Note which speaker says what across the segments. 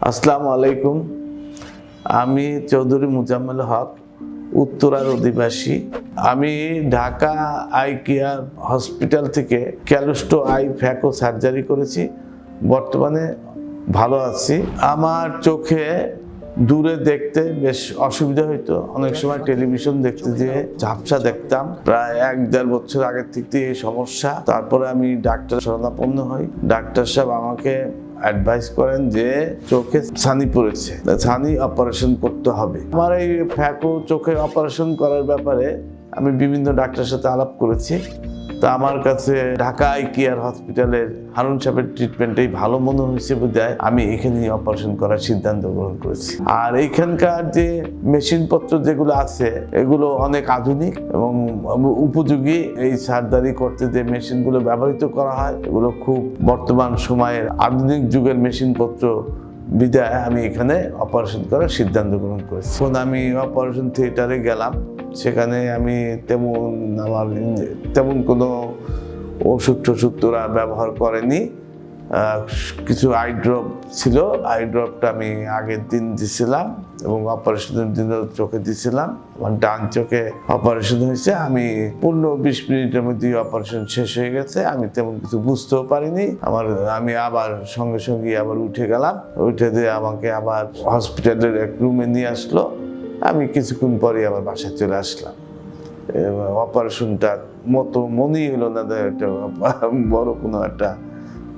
Speaker 1: আসসালামু আলাইকুম। আমি চৌধুরী মুজাম্মেল হক, উত্তরার অধিবাসী। আমি ঢাকা আই কেয়ার হসপিটাল থেকে ক্যালুস্টো আই ফ্যাকো সার্জারি করেছি। বর্তমানে ভালো আছি। আমার চোখে দূরে দেখতে বেশ অসুবিধা হইতো। অনেক সময় টেলিভিশন দেখতে যেয়ে ঝাপসা দেখতাম। প্রায় এক দেড় বছর আগের থেকে এই সমস্যা। তারপরে আমি ডাক্তার শরণাপন্ন হই। ডাক্তার সাহেব আমাকে অ্যাডভাইস করেন যে চোখে ছানি পড়েছে। ছানি অপারেশন করতে হবে। আমার এই ফ্যাকো চোখে অপারেশন করার ব্যাপারে আমি বিভিন্ন ডাক্তারের সাথে আলাপ করেছি। তা আমার কাছে ঢাকা আই কেয়ার হসপিটালের হারুন সাহেবের ট্রিটমেন্টই ভালো মনে হয়েছে বোধহয় আমি এখানেই অপারেশন করার সিদ্ধান্ত গ্রহণ করেছি। আর এইখানকার যে মেশিনপত্র যেগুলো আছে, এগুলো অনেক আধুনিক এবং উপযোগী। এই সার্জারি করতে যে মেশিনগুলো ব্যবহৃত করা হয়, এগুলো খুব বর্তমান সময়ের আধুনিক যুগের মেশিনপত্র বিদায় আমি এখানে অপারেশন করার সিদ্ধান্ত গ্রহণ করেছি। এখন আমি অপারেশন থিয়েটারে গেলাম। সেখানে আমি তেমন আমার তেমন কোনো ওষুধ টষুধ তোরা ব্যবহার করেনি। কিছু আই ড্রপ ছিল। আই ড্রপটা আমি আগের দিন দিছিলাম এবং অপারেশনের দিনও চোখে দিছিলাম। আমার ডান চোখে অপারেশন হয়েছে। আমি পনেরো বিশ মিনিটের মধ্যেই অপারেশন শেষ হয়ে গেছে। আমি তেমন কিছু বুঝতেও পারিনি। আমার, আমি আবার সঙ্গে সঙ্গে আবার উঠে গেলাম। উঠে দিয়ে আমাকে আবার হসপিটালের এক রুমে নিয়ে আসলো। আমি কিছুক্ষণ পরে আবার বাসায় চলে আসলাম। অপারেশনটা মতো মনেই হলো না একটা বড় কোনো একটা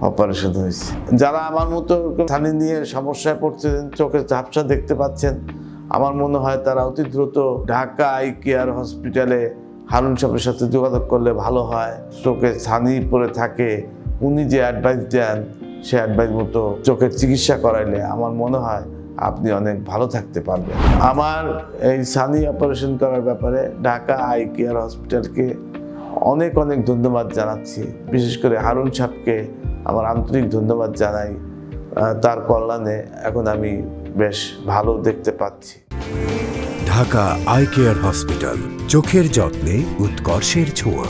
Speaker 1: অপারেশন হয়েছে। যারা আমার মতো ছানি নিয়ে সমস্যায় পড়ছেন চোখে ঝাপসা দেখতে পাচ্ছেন, আমার মনে হয় তারা অতি দ্রুত ঢাকা আই কেয়ার হসপিটালে হারুন সাহেবের সাথে যোগাযোগ করলে ভালো হয়। চোখে ছানি পড়ে থাকে, উনি যে অ্যাডভাইস দেন, সে অ্যাডভাইস মতো চোখের চিকিৎসা করাইলে আমার মনে হয় আপনি অনেক ভালো থাকতে পারবেন। আমার এই সানি অপারেশন করার ব্যাপারে ঢাকা আই কেয়ার হসপিটালকে অনেক অনেক ধন্যবাদ জানাচ্ছি। বিশেষ করে হারুন সাহেবকে আমার আন্তরিক ধন্যবাদ জানাই। তার কল্যাণে এখন আমি বেশ ভালো দেখতে পাচ্ছি।
Speaker 2: ঢাকা আই কেয়ার হসপিটাল চোখের যত্নে উৎকর্ষের ছোঁয়া।